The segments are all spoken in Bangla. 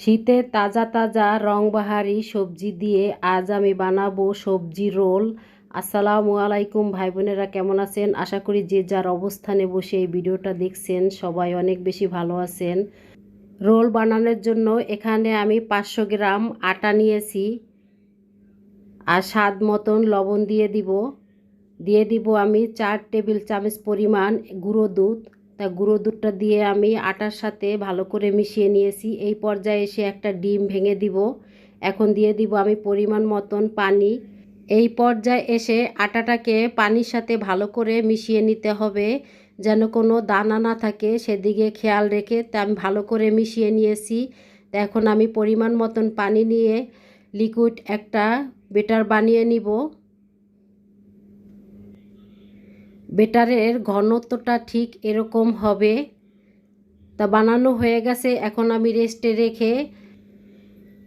শীতে তাজা তাজা রংবাহারি সবজি দিয়ে আজ আমি বানাবো সবজি রোল। আসসালামু আলাইকুম ভাই বোনেরা কেমন আছেন? আশা করি যে যার অবস্থানে বসে এই ভিডিওটা দেখছেন, সবাই অনেক বেশি ভালো আছেন। রোল বানানোর জন্য এখানে আমি পাঁচশো গ্রাম আটা নিয়েছি আর স্বাদ মতন লবণ দিয়ে দিব। দিয়ে দিব আমি চার টেবিল চামচ পরিমাণ গুঁড়ো দুধ। তা গুঁড়ো দুধটা দিয়ে আমি আটার সাথে ভালো করে মিশিয়ে নিয়েছি। এই পর্যায়ে এসে একটা ডিম ভেঙে দিব। এখন দিয়ে দিব আমি পরিমাণ মতন পানি। এই পর্যায়ে এসে আটাটাকে পানির সাথে ভালো করে মিশিয়ে নিতে হবে। যেন কোনো দানা না থাকে, সেদিকে খেয়াল রেখে তা আমি ভালো করে মিশিয়ে নিয়েছি। তা এখন আমি পরিমাণ মতন পানি নিয়ে লিকুইড একটা বেটার বানিয়ে নিব। বেটারের ঘনত্বটা ঠিক এরকম হবে। তা বানানো হয়ে গেছে, এখন আমি রেস্টে রেখে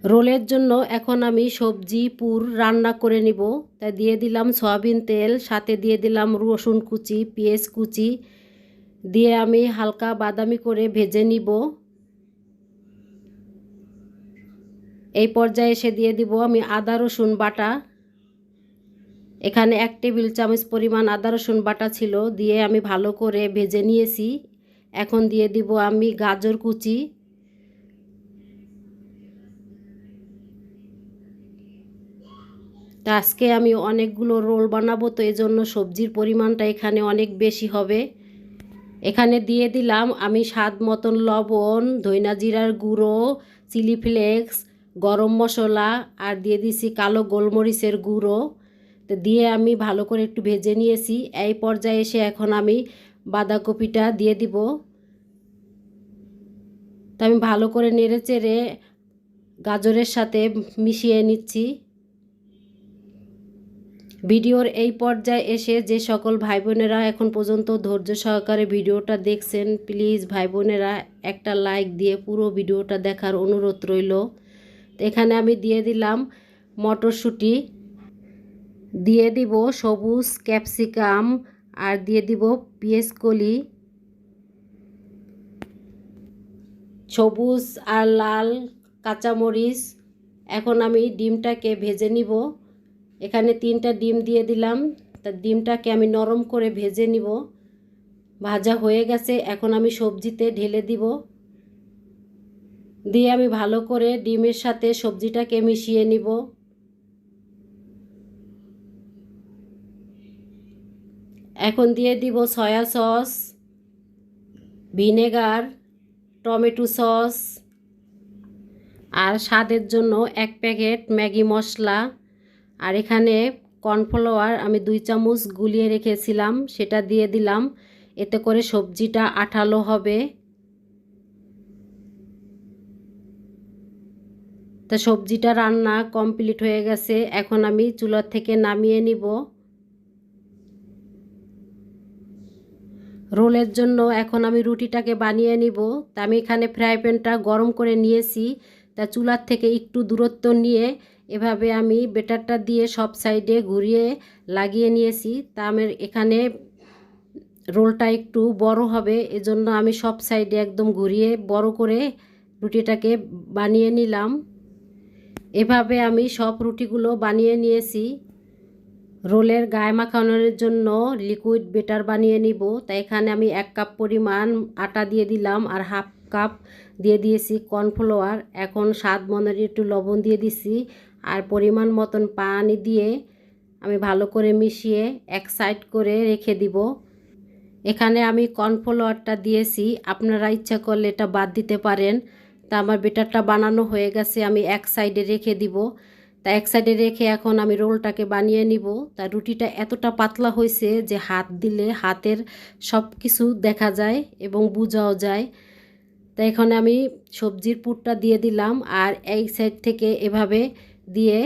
রোলের জন্য এখন আমি সবজি, পুর রান্না করে নিব। তা দিয়ে দিলাম সয়াবিন তেল, সাথে দিয়ে দিলাম রসুন কুচি, পেঁয়াজ কুচি। দিয়ে আমি হালকা বাদামি করে ভেজে নিব। এই পর্যায়ে এসে দিয়ে দিব আমি আদা, রসুন বাটা। এখানে এক টেবিল চামচ পরিমাণ আদা, রসুন বাটা ছিল, দিয়ে আমি ভালো করে ভেজে নিয়েছি। এখন দিয়ে দিব আমি গাজর কুচি। তা আজকে আমি অনেকগুলো রোল বানাবো, তো এই জন্য সবজির পরিমাণটা এখানে অনেক বেশি হবে। এখানে দিয়ে দিলাম আমি স্বাদ মতন লবণ, ধইনা জিরার গুঁড়ো, চিলি ফ্লেক্স, গরম মশলা, আর দিয়ে দিছি কালো গোলমরিচের গুঁড়ো। তো দিয়ে আমি ভালো করে একটু ভেজে নিয়েছি। এই পর্যায়ে এসে এখন আমি বাঁধাকপিটা দিয়ে দিব। তো আমি ভালো করে নেড়ে চেড়ে গাজরের সাথে মিশিয়ে নিচ্ছি। ভিডিওর এই পর্যায়ে এসে যে সকল ভাই বোনেরা এখন পর্যন্ত ধৈর্য সহকারে ভিডিওটা দেখছেন, প্লিজ ভাই বোনেরা একটা লাইক দিয়ে পুরো ভিডিওটা দেখার অনুরোধ রইল। এখানে আমি দিয়ে দিলাম মটরশুঁটি। দিয়ে দিব সবুজ ক্যাপসিকাম আর দিয়ে দিব পেঁয়াজ কলি। সবুজ আর লাল কাঁচামরিচ। এখন আমি ডিমটাকে ভেজে নিব। এখানে তিনটা ডিম দিয়ে দিলাম। তা ডিমটাকে আমি নরম করে ভেজে নিব। ভাজা হয়ে গেছে। এখন আমি সবজিতে ঢেলে দিব। দিয়ে আমি ভালো করে ডিমের সাথে সবজিটাকে মিশিয়ে নিব। এখন দিয়ে দিব soya sauce, vinegar, tomato sauce আর স্বাদের জন্য এক প্যাকেট ম্যাগি মশলা। আর এখানে কর্নফ্লাওয়ার আমি দুই চামচ গুলিয়ে রেখেছিলাম, সেটা দিয়ে দিলাম। এতে করে সবজিটা আঠালো হবে। তা সবজিটা রান্না কমপ্লিট হয়ে গেছে, এখন আমি চুলার থেকে নামিয়ে নিব। রোলের জন্য এখন আমি রুটিটাকে বানিয়ে নিব। তা আমি এখানে ফ্রাই প্যানটা গরম করে নিয়েছি। তা চুলার থেকে একটু দূরত্ব নিয়ে এভাবে আমি বেটারটা দিয়ে সব সাইডে ঘুরিয়ে লাগিয়ে নিয়েছি। তা আমার এখানে রোলটা একটু বড় হবে, এজন্য আমি সব সাইডে একদম ঘুরিয়ে বড় করে রুটিটাকে বানিয়ে নিলাম। এভাবে আমি সব রুটিগুলো বানিয়ে নিয়েছি। রোলের গায়ে মাখানোর জন্য লিকুইড বেটার বানিয়ে নিব। তাই এখানে আমি এক কাপ পরিমাণ আটা দিয়ে দিলাম আর হাফ কাপ দিয়ে দিয়েছি কর্নফ্লাওয়ার। এখন স্বাদ মনের একটু লবণ দিয়ে দিছি আর পরিমাণ মতন পানি দিয়ে আমি ভালো করে মিশিয়ে এক সাইড করে রেখে দিব। এখানে আমি কর্নফ্লাওয়ারটা দিয়েছি। আপনারা ইচ্ছা করলে এটা বাদ দিতে পারেন। তা আমার বেটারটা বানানো হয়ে গেছে, আমি এক সাইডে রেখে দিব। তা এক সাইডে রেখে এখন আমি রোলটাকে বানিয়ে নিব। তা রুটিটা এতটা পাতলা হয়েছে যে হাত দিলে হাতের সব কিছু দেখা যায় এবং বোঝাও যায়। তা এখানে আমি সবজির পুরটা দিয়ে দিলাম আর এই সাইড থেকে এভাবে দিয়ে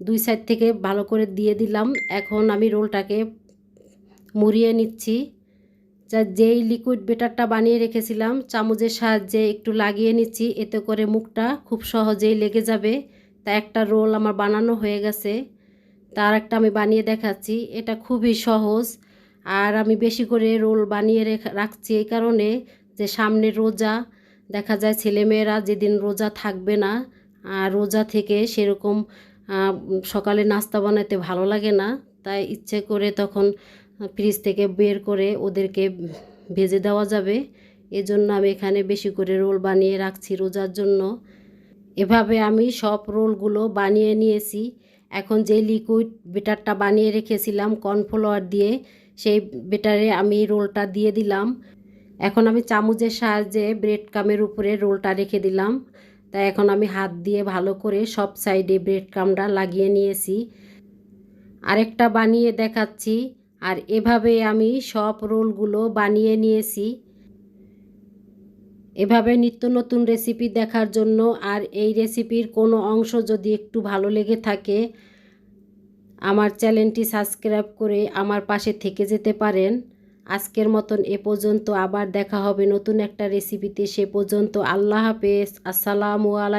দুই সাইড থেকে ভালো করে দিয়ে দিলাম। এখন আমি রোলটাকে মুড়িয়ে নিচ্ছি। যা যেই লিকুইড বেটারটা বানিয়ে রেখেছিলাম, চামচের সাহায্যে একটু লাগিয়ে নিচ্ছি, এতে করে মুখটা খুব সহজেই লেগে যাবে। তা একটা রোল আমার বানানো হয়ে গেছে। তার একটা আমি বানিয়ে দেখাচ্ছি। এটা খুবই সহজ। আর আমি বেশি করে রোল বানিয়ে রাখছি এই কারণে যে সামনে রোজা, দেখা যায় ছেলেমেয়েরা যেদিন রোজা থাকবে না, আর রোজা থেকে সেরকম সকালে নাস্তা বানাতে ভালো লাগে না। তাই ইচ্ছে করে তখন ফ্রিজ থেকে বের করে ওদেরকে ভেজে দেওয়া যাবে। এজন্য আমি এখানে বেশি করে রোল বানিয়ে রাখছি রোজার জন্য। এভাবে আমি সব রোলগুলো বানিয়ে নিয়েছি। এখন যে লিকুইড বেটারটা বানিয়ে রেখেছিলাম কর্নফ্লাওয়ার দিয়ে, সেই বেটারে আমি রোলটা দিয়ে দিলাম। এখন আমি চামচের সাহায্যে ব্রেড কামের উপরে রোলটা রেখে দিলাম। তাই এখন আমি হাত দিয়ে ভালো করে সব সাইডে ব্রেড কামটা লাগিয়ে নিয়েছি। আরেকটা বানিয়ে দেখাচ্ছি। আর এভাবে আমি সব রোলগুলো বানিয়ে নিয়েছি। এভাবে নিত্য নতুন রেসিপি দেখার জন্য আর এই রেসিপির কোনো অংশ যদি একটু ভালো লেগে থাকে, আমার চ্যানেলটি সাবস্ক্রাইব করে আমার পাশে থেকে যেতে পারেন। আজকের মতন এ পর্যন্ত, আবার দেখা হবে নতুন একটা রেসিপিতে সে পর্যন্ত আল্লাহ হাফেজ। আসসালামু আলাইকুম